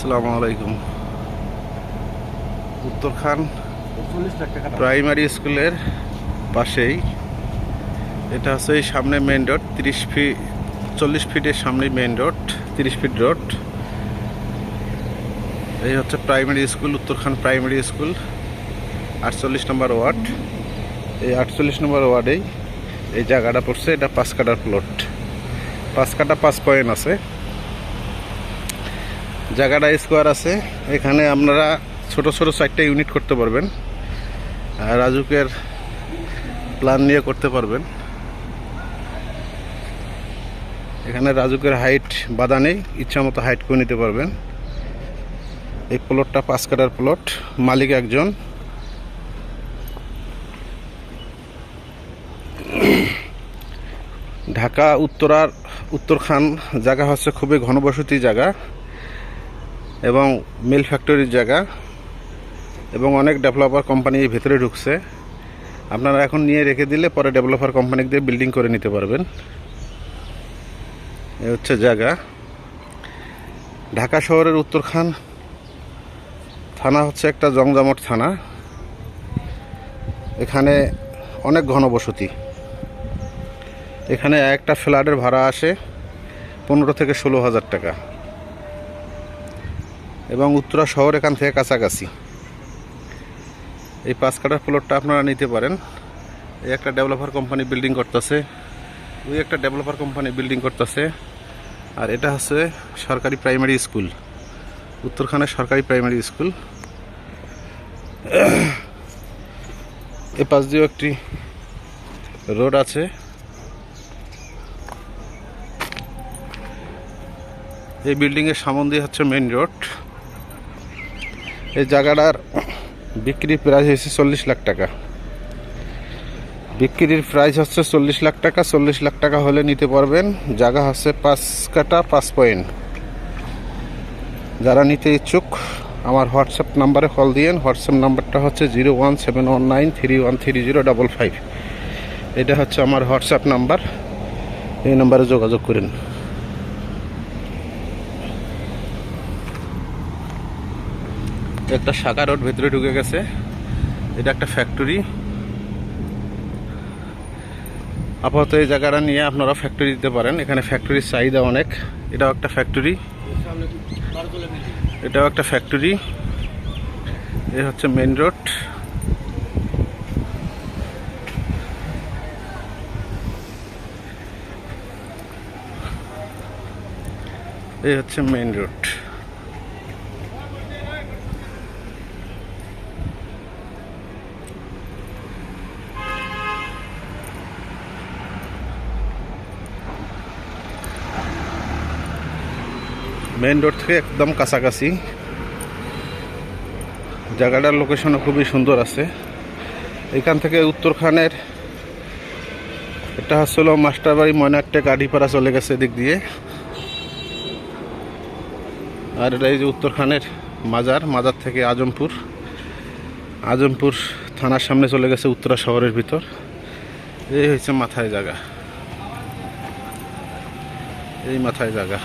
আসসালামু আলাইকুম। উত্তরখান। প্রাইমারি স্কুলের পাশেই। এটা হচ্ছে এই সামনে মেন রোড তিরিশ ফিট চল্লিশ ফিটের সামনে মেন রোড তিরিশ ফিট রোড এই হচ্ছে primary school Uttarkhan primary school আটচল্লিশ নম্বর ওয়ার্ড এই আটচল্লিশ নম্বর ওয়ার্ডেই এই জায়গাটা পড়ছে এটা পাঁচ কাটার প্লট পাঁচ কাটা পাঁচ পয়েন্ট আছে। জায়গাটা স্কোয়ার আছে। এখানে আপনারা ছোট ছোট চারটে ইউনিট করতে পারবেন। রাজুকের প্ল্যান নিয়ে করতে পারবেন। এখানে রাজুকের হাইট বাধা নেই ইচ্ছা মতো হাইট করে নিতে পারবেন। এই প্লটটা পাঁচ কাটার প্লট মালিক একজন। ঢাকা, উত্তরার উত্তরখান, জায়গা হচ্ছে খুবই ঘনবসতি জায়গা। এবং মিল ফ্যাক্টরির জায়গা এবং অনেক ডেভেলপার কোম্পানি এই ভেতরে ঢুকছে। আপনারা এখন নিয়ে রেখে দিলে পরে ডেভেলপার কোম্পানি দিয়ে বিল্ডিং করে নিতে পারবেন। এ হচ্ছে জায়গা। ঢাকা শহরের উত্তরখান থানা হচ্ছে একটা জমজমট থানা। এখানে অনেক ঘনবসতি। এখানে একটা ফ্ল্যাটের ভাড়া আসে পনেরো থেকে ষোলো হাজার টাকা। এবং উত্তরা শহর এখান থেকে কাছাকাছি। এই পাঁচ কাটার প্লটটা আপনারা নিতে পারেন। এই একটা ডেভেলপার কোম্পানি বিল্ডিং করতেছে। ওই একটা ডেভেলপার কোম্পানি বিল্ডিং করতেছে। আর এটা হচ্ছে সরকারি প্রাইমারি স্কুল উত্তরখানের সরকারি প্রাইমারি স্কুল এ পাশ দিয়েও একটি রোড আছে। এই বিল্ডিংয়ের সামন দিয়ে হচ্ছে মেন রোড এই জায়গাটার বিক্রি প্রাইস হয়েছে চল্লিশ লাখ টাকা। বিক্রির প্রাইস হচ্ছে চল্লিশ লাখ টাকা, চল্লিশ লাখ টাকা হলে নিতে পারবেন। জায়গা হচ্ছে পাঁচ কাটা, পাঁচ পয়েন্ট। যারা নিতে ইচ্ছুক, আমার হোয়াটসঅ্যাপ নাম্বারে কল দিয়েন। হোয়াটসঅ্যাপ নাম্বারটা হচ্ছে zero one seven one nine three one three zero double five. এটা হচ্ছে আমার হোয়াটসঅ্যাপ নাম্বার। এই নাম্বারে যোগাযোগ করেন। একটা শাখা রোড ভেতরে ঢুকে গেছে। এটা একটা ফ্যাক্টরি আপাতত এই জায়গাটা নিয়ে আপনারা ফ্যাক্টরি দিতে পারেন। এখানে ফ্যাক্টরির চাহিদা অনেক। এটাও একটা ফ্যাক্টরি এটাও একটা ফ্যাক্টরি এ হচ্ছে মেন রোড এই হচ্ছে মেন রোড মেন রোড থেকে একদম কাছাকাছি। জায়গাটার লোকেশনও খুবই সুন্দর আছে। এখান থেকে উত্তরখানের এটা হচ্ছিল মাস্টারবাড়ি ময়নাট্টে গাড়িপাড়া চলে গেছে এদিক দিয়ে। আর এটা এই যে উত্তরখানের মাজার মাজার থেকে আজমপুর। আজমপুর থানার সামনে চলে গেছে উত্তরা শহরের ভিতর। এই হচ্ছে মাথায় জায়গা। এই মাথায় জায়গা।